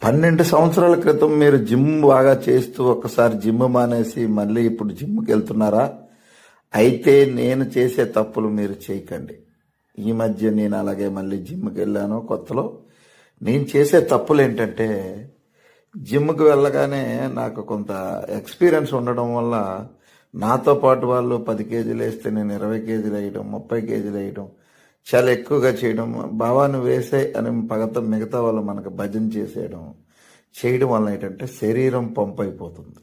పన్నెండు సంవత్సరాల క్రితం మీరు జిమ్ బాగా చేస్తూ ఒకసారి జిమ్ మానేసి మళ్ళీ ఇప్పుడు జిమ్కి వెళ్తున్నారా? అయితే నేను చేసే తప్పులు మీరు చేయకండి. ఈ మధ్య నేను అలాగే మళ్ళీ జిమ్కి వెళ్ళాను కొత్తలో. నేను చేసే తప్పులు ఏంటంటే జిమ్కి వెళ్ళగానే నాకు కొంత ఎక్స్పీరియన్స్ ఉండడం వల్ల నాతో పాటు వాళ్ళు పది కేజీలు వేస్తే నేను ఇరవై కేజీలు వేయడం ముప్పై కేజీలు వేయడం చాలా ఎక్కువగా చేయడం భావాన్ని వేసే అని పగత మిగతా వాళ్ళు మనకు భజన చేసేయడం చేయడం వల్ల ఏంటంటే శరీరం పంప్ అయిపోతుంది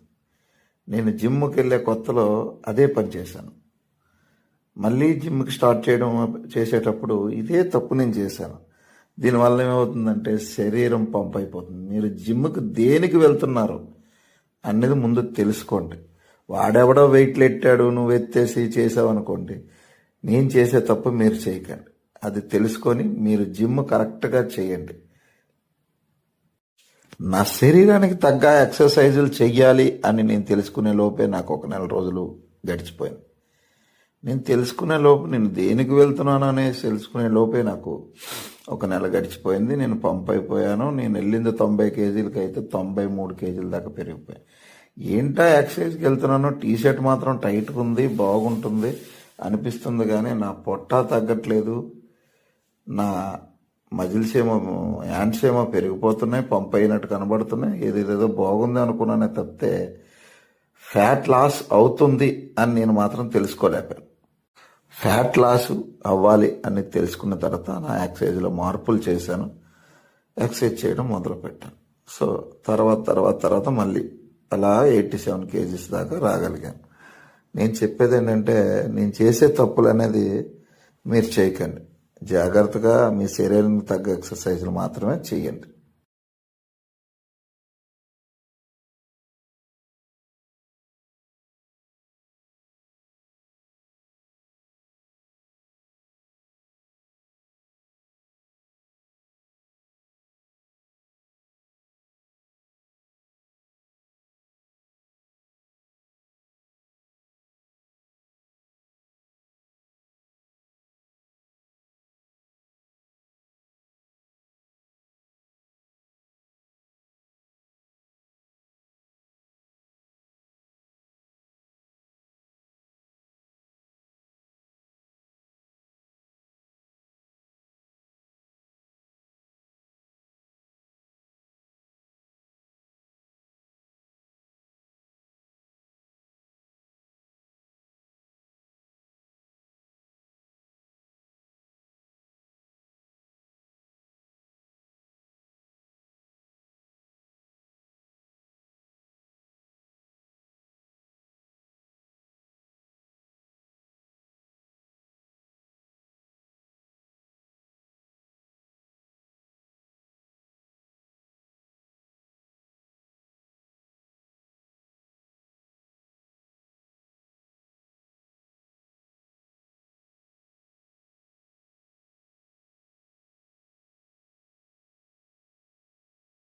నేను జిమ్కి వెళ్ళే కొత్తలో అదే పని చేశాను. మళ్ళీ జిమ్కి స్టార్ట్ చేయడం చేసేటప్పుడు ఇదే తప్పు నేను చేశాను. దీనివల్ల ఏమవుతుందంటే శరీరం పంప్ అయిపోతుంది మీరు జిమ్కి దేనికి వెళ్తున్నారు అనేది ముందు తెలుసుకోండి. వాడెవడో వెయిట్లు ఎట్టాడు నువ్వు ఎత్తేసి చేసావు అనుకోండి నేను చేసే తప్పు మీరు చేయకండి. అది తెలుసుకొని మీరు జిమ్ కరెక్ట్గా చేయండి. నా శరీరానికి తగ్గ ఎక్సర్సైజులు చెయ్యాలి అని నేను తెలుసుకునే లోపే నాకు ఒక నెల రోజులు గడిచిపోయింది. నేను తెలుసుకునే లోపు నేను దేనికి వెళ్తున్నాను అనేసి తెలుసుకునే లోపే నాకు ఒక నెల గడిచిపోయింది. నేను పంప్ అయిపోయాను. నేను వెళ్ళింది తొంభై కేజీలకి అయితే తొంభై మూడు కేజీల దాకా పెరిగిపోయాను. ఏంటా ఎక్సర్సైజ్కి వెళ్తున్నాను? టీ షర్ట్ మాత్రం టైట్గా ఉంది బాగుంటుంది అనిపిస్తుంది కానీ నా పొట్ట తగ్గట్లేదు. నా మజిల్స్ ఏమో యాండ్స్ ఏమో పెరిగిపోతున్నాయి పంప్ అయినట్టు కనబడుతున్నాయి. ఏదేదేదో బాగుంది అనుకున్నానే తప్పితే ఫ్యాట్ లాస్ అవుతుంది అని నేను మాత్రం తెలుసుకోలేకపోయాను. ఫ్యాట్ లాస్ అవ్వాలి అని తెలుసుకున్న తర్వాత నా ఎక్సైజ్లో మార్పులు చేశాను. ఎక్సర్సైజ్ చేయడం మొదలుపెట్టాను. సో తర్వాత తర్వాత తర్వాత మళ్ళీ అలా ఎయిటీ సెవెన్ కేజీస్ దాకా రాగలిగాను. నేను చెప్పేది ఏంటంటే నేను చేసే తప్పులు అనేది మీరు చేయకండి. జాగ్రత్తగా మీ శరీరానికి తగ్గ ఎక్సర్సైజులు మాత్రమే చేయండి.